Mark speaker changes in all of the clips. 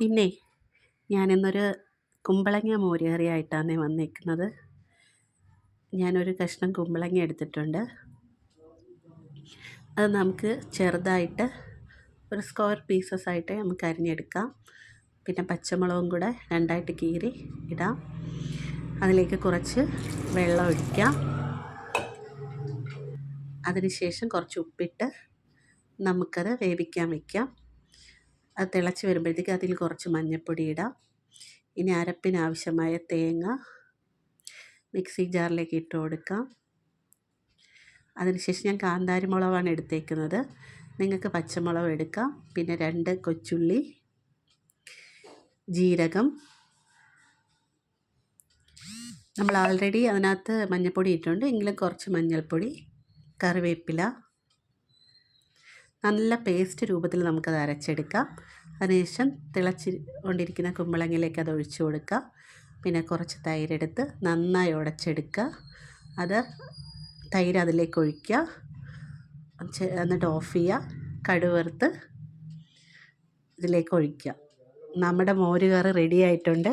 Speaker 1: പിന്നെ ഞാനിന്നൊരു കുമ്പളങ്ങ മോരുകറിയായിട്ടാണ് വന്നിരിക്കുന്നത് ഞാനൊരു കഷ്ണം കുമ്പളങ്ങ എടുത്തിട്ടുണ്ട്. അത് നമുക്ക് ചെറുതായിട്ട് ഒരു സ്ക്വയർ പീസസ് ആയിട്ട് നമുക്ക് അരിഞ്ഞെടുക്കാം. പിന്നെ പച്ചമുളകും കൂടെ രണ്ടായിട്ട് കീറി ഇടാം. അതിലേക്ക് കുറച്ച് വെള്ളം ഒഴിക്കാം. അതിനുശേഷം കുറച്ച് ഉപ്പിട്ട് നമുക്കത് വേവിക്കാൻ വയ്ക്കാം അത് തിളച്ച് വരുമ്പോഴത്തേക്ക് അതിൽ കുറച്ച് മഞ്ഞൾപ്പൊടി ഇടാം. ഇനി അരപ്പിനാവശ്യമായ തേങ്ങ മിക്സി ജാറിലേക്ക് ഇട്ട് കൊടുക്കാം. അതിനുശേഷം ഞാൻ കാന്താരി മുളകാണ് എടുത്തേക്കുന്നത്. നിങ്ങൾക്ക് പച്ചമുളക് എടുക്കാം. പിന്നെ രണ്ട് കൊച്ചുള്ളി ജീരകം. നമ്മൾ ആൾറെഡി അതിനകത്ത് മഞ്ഞൾപ്പൊടി ഇട്ടിട്ടുണ്ട്. എങ്കിലും കുറച്ച് മഞ്ഞൾപ്പൊടി കറിവേപ്പില നല്ല പേസ്റ്റ് രൂപത്തിൽ നമുക്കത് അരച്ചെടുക്കാം. അതിനുശേഷം തിളച്ച് കൊണ്ടിരിക്കുന്ന കുമ്പളങ്ങിലേക്ക് അത് ഒഴിച്ചു കൊടുക്കുക. പിന്നെ കുറച്ച് തൈരെടുത്ത് നന്നായി ഉടച്ചെടുക്കുക. അത് തൈര് അതിലേക്ക് ഒഴിക്കുക. എന്നിട്ട് ഓഫ് ചെയ്യുക. കടുവറുത്ത് ഇതിലേക്ക് ഒഴിക്കുക. നമ്മുടെ മോരുകറി റെഡി ആയിട്ടുണ്ട്.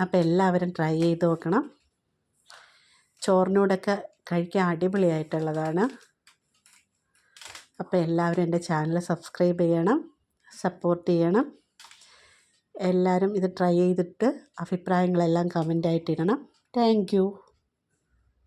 Speaker 1: അപ്പോൾ എല്ലാവരും ട്രൈ ചെയ്ത് നോക്കണം. ചോറിനോടൊക്കെ കഴിക്കാൻ അടിപൊളിയായിട്ടുള്ളതാണ്. അപ്പോൾ എല്ലാവരും എന്റെ ചാനൽ സബ്സ്ക്രൈബ് ചെയ്യണം സപ്പോർട്ട് ചെയ്യണം. എല്ലാവരും ഇത് ട്രൈ ചെയ്തിട്ട് അഭിപ്രായങ്ങളെല്ലാം കമന്റായിട്ടിടണം. Thank you.